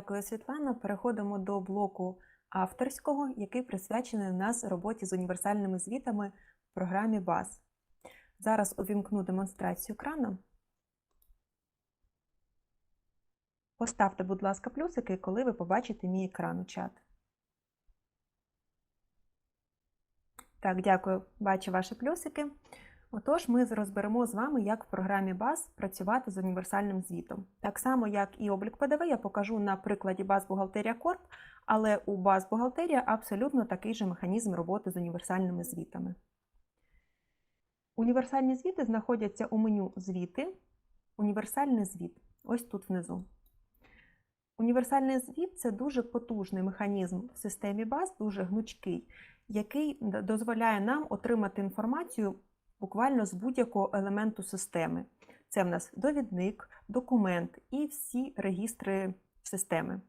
Дякую, Світлана. Переходимо до блоку авторського, який присвячений у нас роботі з універсальними звітами в програмі БАЗ. Зараз увімкну демонстрацію екрану. Поставте, будь ласка, плюсики, коли ви побачите мій екран у чат. Так, дякую, бачу ваші плюсики. Отож, ми розберемо з вами, як в програмі БАЗ працювати з універсальним звітом. Так само, як і облік ПДВ, я покажу на прикладі БАЗ Бухгалтерія Корп, але у БАЗ Бухгалтерія абсолютно такий же механізм роботи з універсальними звітами. Універсальні звіти знаходяться у меню Звіти, Універсальний звіт. Ось тут внизу. Універсальний звіт це дуже потужний механізм в системі БАЗ, дуже гнучкий, який дозволяє нам отримати інформацію буквально з будь-якого елементу системи. Це в нас довідник, документ і всі регістри системи.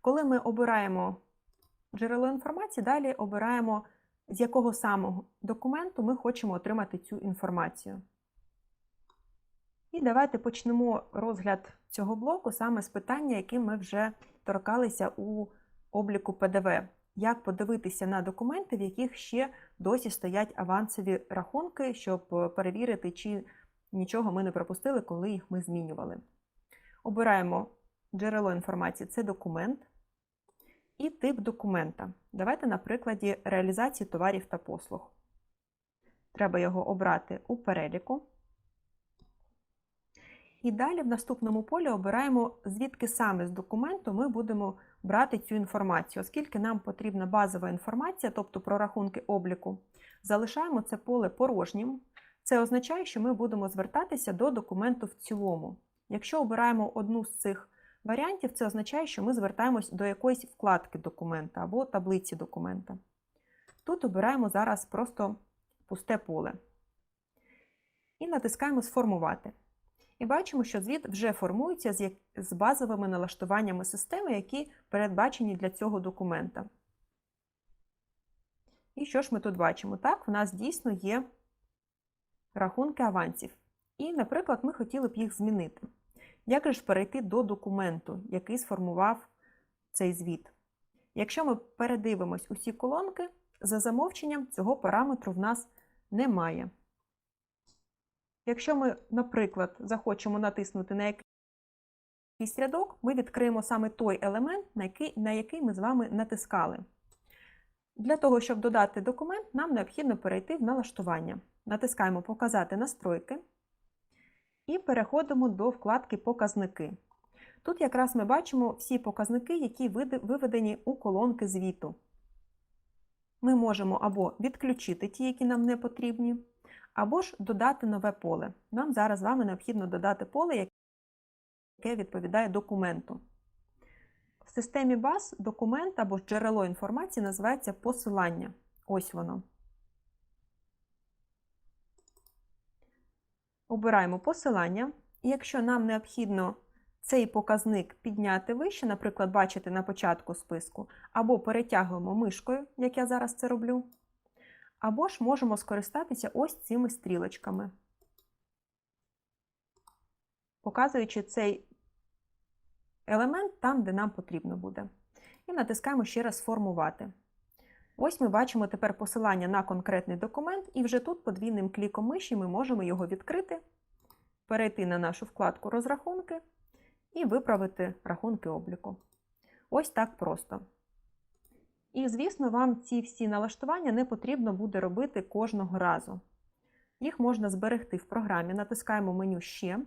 Коли ми обираємо джерело інформації, далі обираємо, з якого самого документу ми хочемо отримати цю інформацію. І давайте почнемо розгляд цього блоку саме з питання, яким ми вже торкалися у обліку ПДВ. Як подивитися на документи, в яких ще досі стоять авансові рахунки, щоб перевірити, чи нічого ми не пропустили, коли їх ми змінювали. Обираємо джерело інформації це документ і тип документа. Давайте на прикладі реалізації товарів та послуг. Треба його обрати у переліку. І далі в наступному полі обираємо, звідки саме з документу ми будемо брати цю інформацію. Оскільки нам потрібна базова інформація, тобто про рахунки обліку, залишаємо це поле порожнім. Це означає, що ми будемо звертатися до документу в цілому. Якщо обираємо одну з цих варіантів, це означає, що ми звертаємось до якоїсь вкладки документа або таблиці документа. Тут обираємо зараз просто пусте поле. І натискаємо Сформувати. І бачимо, що звіт вже формується з базовими налаштуваннями системи, які передбачені для цього документа. І що ж ми тут бачимо? Так, в нас дійсно є рахунки авансів. І, наприклад, ми хотіли б їх змінити. Як же ж перейти до документу, який сформував цей звіт? Якщо ми передивимось усі колонки, за замовченням цього параметру в нас немає. Якщо ми, наприклад, захочемо натиснути на якийсь рядок, ми відкриємо саме той елемент, на який, на який ми з вами натискали. Для того, щоб додати документ, нам необхідно перейти в налаштування. Натискаємо Показати настройки і переходимо до вкладки Показники. Тут якраз ми бачимо всі показники, які виведені у колонки звіту. Ми можемо або відключити ті, які нам не потрібні, або ж додати нове поле. Нам зараз з вами необхідно додати поле, яке відповідає документу. В системі баз документ або джерело інформації називається посилання. Ось воно. Обираємо посилання, і якщо нам необхідно цей показник підняти вище, наприклад, бачите на початку списку, або перетягуємо мишкою, як я зараз це роблю, або ж можемо скористатися ось цими стрілочками, показуючи цей елемент там, де нам потрібно буде. І натискаємо ще раз Сформувати. Ось ми бачимо тепер посилання на конкретний документ, і вже тут подвійним кліком миші ми можемо його відкрити, перейти на нашу вкладку Розрахунки і виправити рахунки обліку. Ось так просто. І, звісно, вам ці всі налаштування не потрібно буде робити кожного разу. Їх можна зберегти в програмі. Натискаємо меню Ще,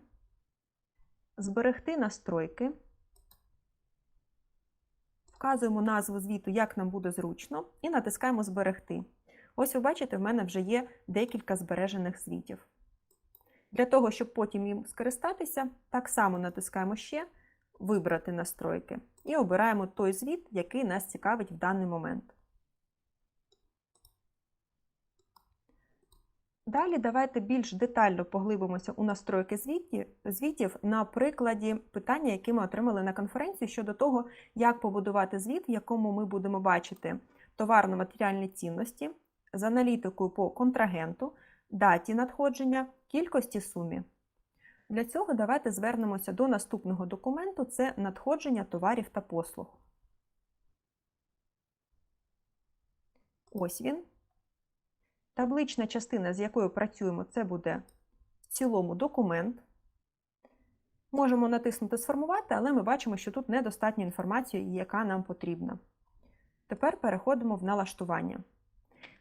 зберегти настройки, вказуємо назву звіту, як нам буде зручно, і натискаємо Зберегти. Ось ви бачите, в мене вже є декілька збережених звітів. Для того, щоб потім їм скористатися, так само натискаємо Ще, Вибрати настройки і обираємо той звіт, який нас цікавить в даний момент. Далі давайте більш детально поглибимося у настройки звітів на прикладі питання, які ми отримали на конференції щодо того, як побудувати звіт, в якому ми будемо бачити товарно-матеріальні цінності з аналітикою по контрагенту, даті надходження, кількості сумі. Для цього давайте звернемося до наступного документу це надходження товарів та послуг. Ось він. Таблична частина, з якою працюємо, це буде в цілому документ. Можемо натиснути Сформувати, але ми бачимо, що тут недостатньо інформації, яка нам потрібна. Тепер переходимо в налаштування.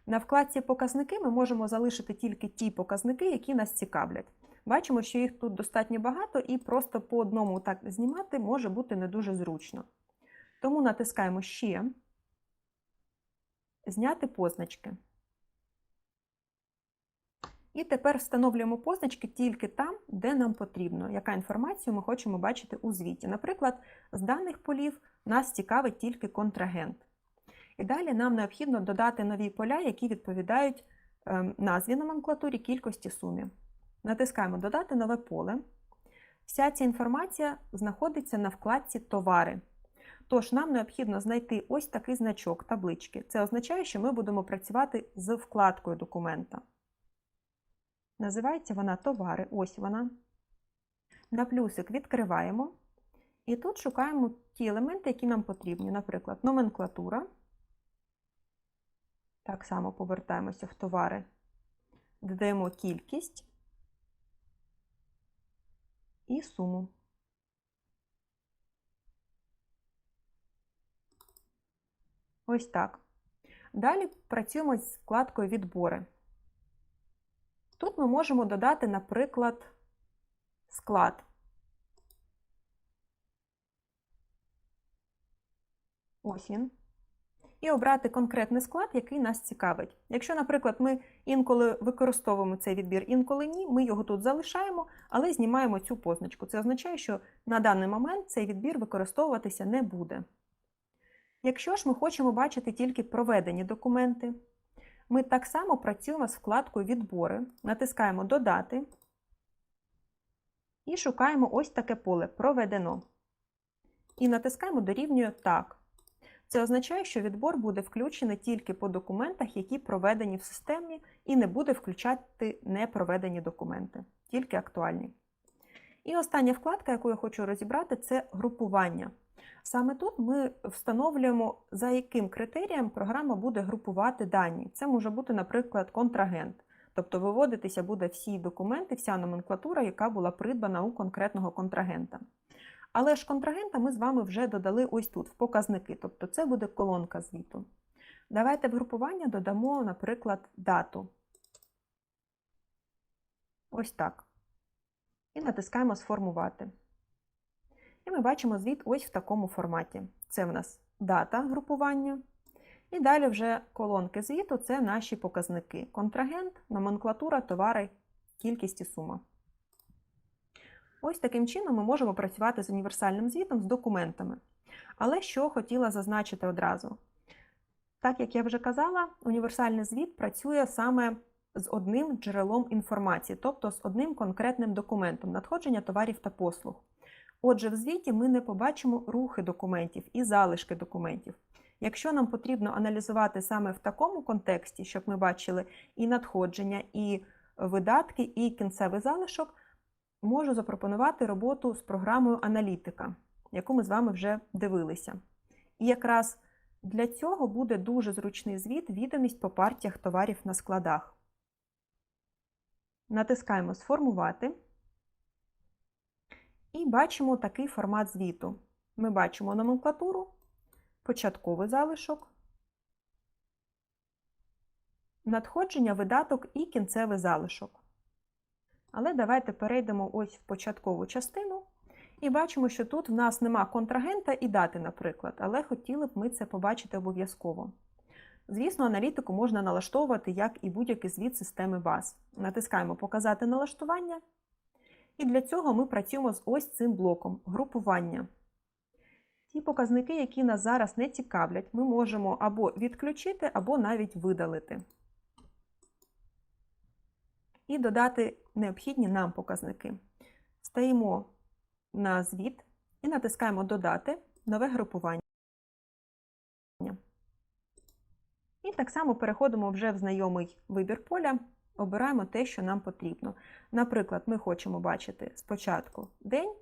На вкладці Показники ми можемо залишити тільки ті показники, які нас цікавлять. Бачимо, що їх тут достатньо багато, і просто по одному так знімати може бути не дуже зручно. Тому натискаємо Ще, Зняти позначки. І тепер встановлюємо позначки тільки там, де нам потрібно, яка інформацію ми хочемо бачити у звіті. Наприклад, з даних полів нас цікавить тільки контрагент. І далі нам необхідно додати нові поля, які відповідають ем, назві номенклатурі кількості сумі. Натискаємо Додати нове поле. Вся ця інформація знаходиться на вкладці Товари. Тож нам необхідно знайти ось такий значок таблички. Це означає, що ми будемо працювати з вкладкою документа. Називається вона Товари. Ось вона. На плюсик відкриваємо. І тут шукаємо ті елементи, які нам потрібні. Наприклад, номенклатура. Так само повертаємося в товари, додаємо кількість і суму. Ось так. Далі працюємо з вкладкою Відбори. Тут ми можемо додати, наприклад, склад. Ось він. І обрати конкретний склад, який нас цікавить. Якщо, наприклад, ми інколи використовуємо цей відбір, інколи ні, ми його тут залишаємо, але знімаємо цю позначку. Це означає, що на даний момент цей відбір використовуватися не буде. Якщо ж ми хочемо бачити тільки проведені документи, ми так само працюємо з вкладкою Відбори, натискаємо Додати і шукаємо ось таке поле Проведено. І натискаємо Дорівнює Так. Це означає, що відбор буде включений тільки по документах, які проведені в системі, і не буде включати непроведені документи, тільки актуальні. І остання вкладка, яку я хочу розібрати, це групування. Саме тут ми встановлюємо, за яким критерієм програма буде групувати дані. Це може бути, наприклад, контрагент. Тобто виводитися буде всі документи, вся номенклатура, яка була придбана у конкретного контрагента. Але ж контрагента ми з вами вже додали ось тут, в показники, тобто це буде колонка звіту. Давайте в групування додамо, наприклад, дату. Ось так. І натискаємо Сформувати. І ми бачимо звіт ось в такому форматі. Це в нас дата групування. І далі вже колонки звіту це наші показники. Контрагент, номенклатура, товари, кількість і сума. Ось таким чином ми можемо працювати з універсальним звітом з документами. Але що хотіла зазначити одразу. Так як я вже казала, універсальний звіт працює саме з одним джерелом інформації, тобто з одним конкретним документом надходження товарів та послуг. Отже, в звіті ми не побачимо рухи документів і залишки документів. Якщо нам потрібно аналізувати саме в такому контексті, щоб ми бачили і надходження, і видатки, і кінцевий залишок, можу запропонувати роботу з програмою аналітика, яку ми з вами вже дивилися. І якраз для цього буде дуже зручний звіт відомість по партіях товарів на складах. Натискаємо Сформувати. І бачимо такий формат звіту. Ми бачимо номенклатуру, початковий залишок, надходження видаток і кінцевий залишок. Але давайте перейдемо ось в початкову частину і бачимо, що тут в нас нема контрагента і дати, наприклад, але хотіли б ми це побачити обов'язково. Звісно, аналітику можна налаштовувати як і будь-який звіт системи баз. Натискаємо Показати налаштування. І для цього ми працюємо з ось цим блоком групування. Ті показники, які нас зараз не цікавлять, ми можемо або відключити, або навіть видалити. І додати необхідні нам показники. Стаємо на звіт і натискаємо Додати нове групування. І так само переходимо вже в знайомий вибір поля обираємо те, що нам потрібно. Наприклад, ми хочемо бачити спочатку день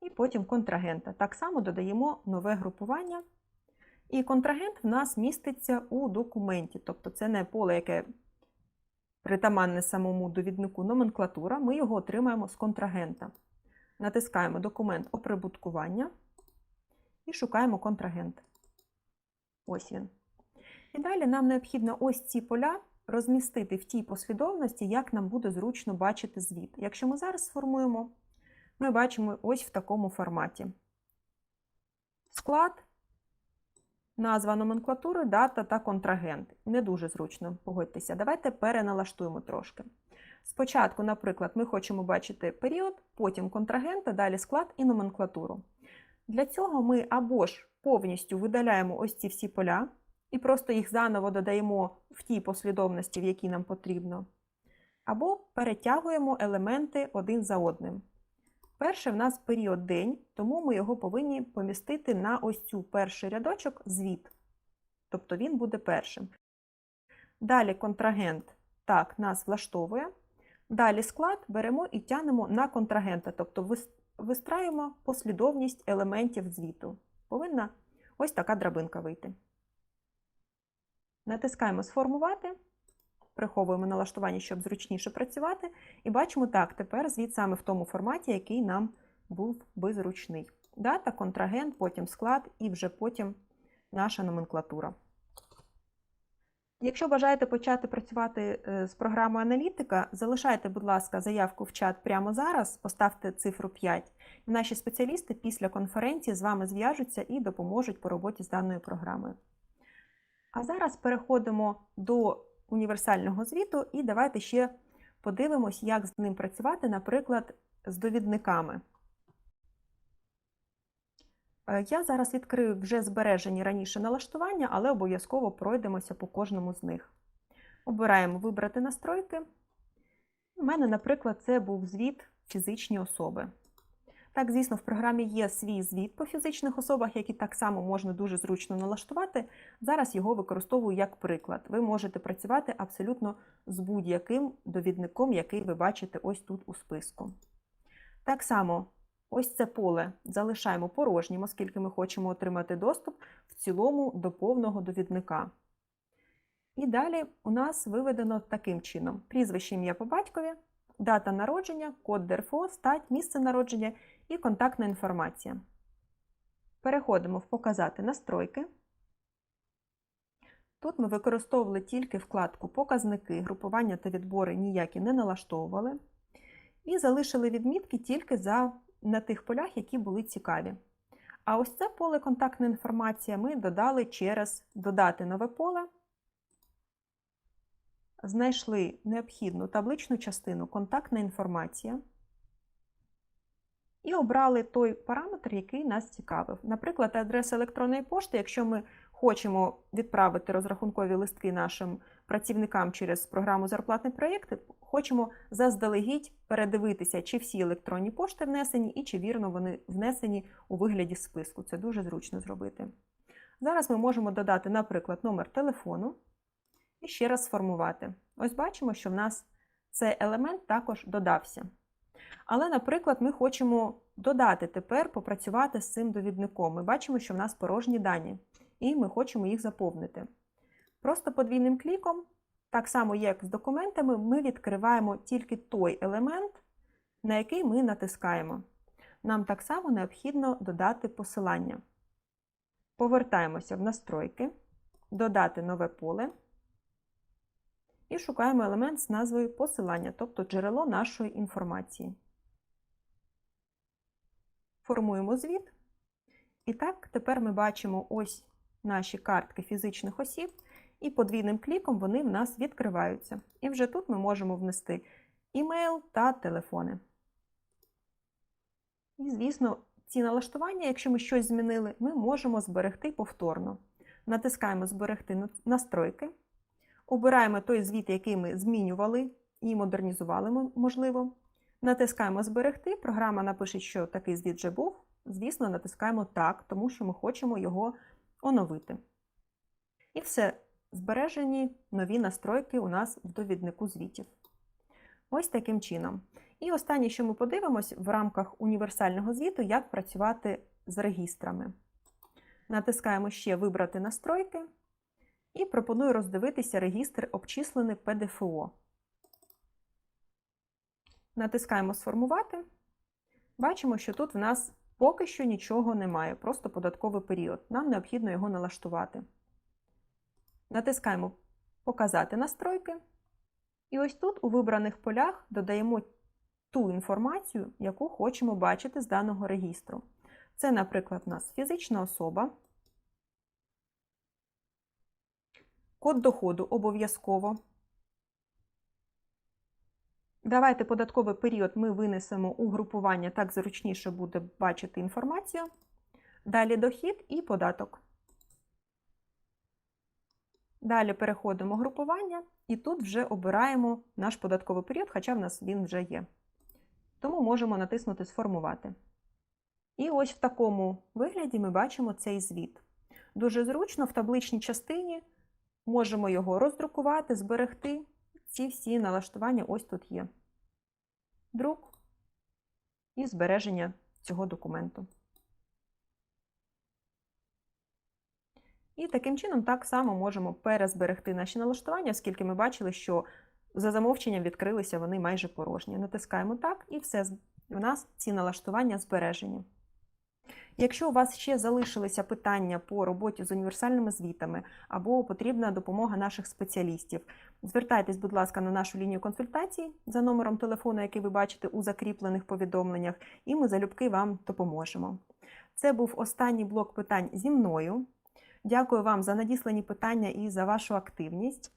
і потім контрагента. Так само додаємо нове групування. І контрагент в нас міститься у документі, тобто це не поле, яке притаманне самому довіднику номенклатура, ми його отримаємо з контрагента. Натискаємо документ оприбуткування і шукаємо контрагент. Ось він. І далі нам необхідно ось ці поля розмістити в тій послідовності, як нам буде зручно бачити звіт. Якщо ми зараз сформуємо, ми бачимо ось в такому форматі. Склад, назва номенклатури, дата та контрагент. Не дуже зручно, погодьтеся. Давайте переналаштуємо трошки. Спочатку, наприклад, ми хочемо бачити період, потім контрагента, далі склад і номенклатуру. Для цього ми або ж повністю видаляємо ось ці всі поля і просто їх заново додаємо в тій послідовності, в якій нам потрібно, або перетягуємо елементи один за одним. Перше в нас період день, тому ми його повинні помістити на ось цю перший рядочок звіт. Тобто він буде першим. Далі контрагент так нас влаштовує. Далі склад беремо і тянемо на контрагента, тобто вистраюємо послідовність елементів звіту. Повинна ось така драбинка вийти. Натискаємо Сформувати, приховуємо налаштування, щоб зручніше працювати. І бачимо, так, тепер звіт саме в тому форматі, який нам був би зручний. Дата, контрагент, потім склад і вже потім наша номенклатура. Якщо бажаєте почати працювати е, з програмою аналітика, залишайте, будь ласка, заявку в чат прямо зараз, поставте цифру 5, і наші спеціалісти після конференції з вами зв'яжуться і допоможуть по роботі з даною програмою. А зараз переходимо до універсального звіту, і давайте ще подивимось, як з ним працювати, наприклад, з довідниками. Е, я зараз відкрию вже збережені раніше налаштування, але обов'язково пройдемося по кожному з них. Обираємо Вибрати настройки. У мене, наприклад, це був звіт фізичні особи. Так, звісно, в програмі є свій звіт по фізичних особах, який так само можна дуже зручно налаштувати. Зараз його використовую як приклад. Ви можете працювати абсолютно з будь-яким довідником, який ви бачите ось тут у списку. Так само, ось це поле залишаємо порожнім, оскільки ми хочемо отримати доступ в цілому до повного довідника. І далі у нас виведено таким чином: прізвище ім'я по батькові, дата народження, код ДРФО, стать, місце народження і контактна інформація. Переходимо в Показати настройки. Тут ми використовували тільки вкладку Показники, групування та відбори ніякі не налаштовували. І залишили відмітки тільки за, на тих полях, які були цікаві. А ось це поле контактна інформація ми додали через додати нове поле. Знайшли необхідну табличну частину контактна інформація і обрали той параметр, який нас цікавив. Наприклад, адреса електронної пошти, якщо ми хочемо відправити розрахункові листки нашим працівникам через програму Зарплатний проєкт, хочемо заздалегідь передивитися, чи всі електронні пошти внесені і чи вірно вони внесені у вигляді списку. Це дуже зручно зробити. Зараз ми можемо додати, наприклад, номер телефону і ще раз сформувати. Ось бачимо, що в нас цей елемент також додався. Але, наприклад, ми хочемо додати тепер попрацювати з цим довідником. Ми бачимо, що в нас порожні дані, і ми хочемо їх заповнити. Просто подвійним кліком, так само, як з документами, ми відкриваємо тільки той елемент, на який ми натискаємо. Нам так само необхідно додати посилання. Повертаємося в настройки, додати нове поле і шукаємо елемент з назвою посилання, тобто джерело нашої інформації формуємо звіт. І так, тепер ми бачимо ось наші картки фізичних осіб, і подвійним кліком вони в нас відкриваються. І вже тут ми можемо внести імейл та телефони. І, звісно, ці налаштування, якщо ми щось змінили, ми можемо зберегти повторно. Натискаємо Зберегти настройки. Обираємо той звіт, який ми змінювали і модернізували, можливо. Натискаємо Зберегти. Програма напише, що такий звіт вже був. Звісно, натискаємо Так, тому що ми хочемо його оновити. І все. збережені нові настройки у нас в довіднику звітів. Ось таким чином. І останнє, що ми подивимось в рамках універсального звіту, як працювати з регістрами. Натискаємо ще Вибрати настройки і пропоную роздивитися регістр обчислений ПДФО. Натискаємо Сформувати. Бачимо, що тут в нас поки що нічого немає, просто податковий період. Нам необхідно його налаштувати. Натискаємо Показати настройки. І ось тут у вибраних полях додаємо ту інформацію, яку хочемо бачити з даного регістру. Це, наприклад, у нас фізична особа. Код доходу обов'язково. Давайте податковий період ми винесемо у групування, так зручніше буде бачити інформацію. Далі дохід і податок. Далі переходимо групування і тут вже обираємо наш податковий період, хоча в нас він вже є. Тому можемо натиснути Сформувати. І ось в такому вигляді ми бачимо цей звіт. Дуже зручно в табличній частині можемо його роздрукувати, зберегти. Ці всі налаштування ось тут є. Друк і збереження цього документу. І таким чином так само можемо перезберегти наші налаштування, оскільки ми бачили, що за замовченням відкрилися вони майже порожні. Натискаємо так, і все, у нас ці налаштування збережені. Якщо у вас ще залишилися питання по роботі з універсальними звітами або потрібна допомога наших спеціалістів, звертайтесь, будь ласка, на нашу лінію консультацій за номером телефону, який ви бачите у закріплених повідомленнях, і ми залюбки вам допоможемо. Це був останній блок питань зі мною. Дякую вам за надіслані питання і за вашу активність.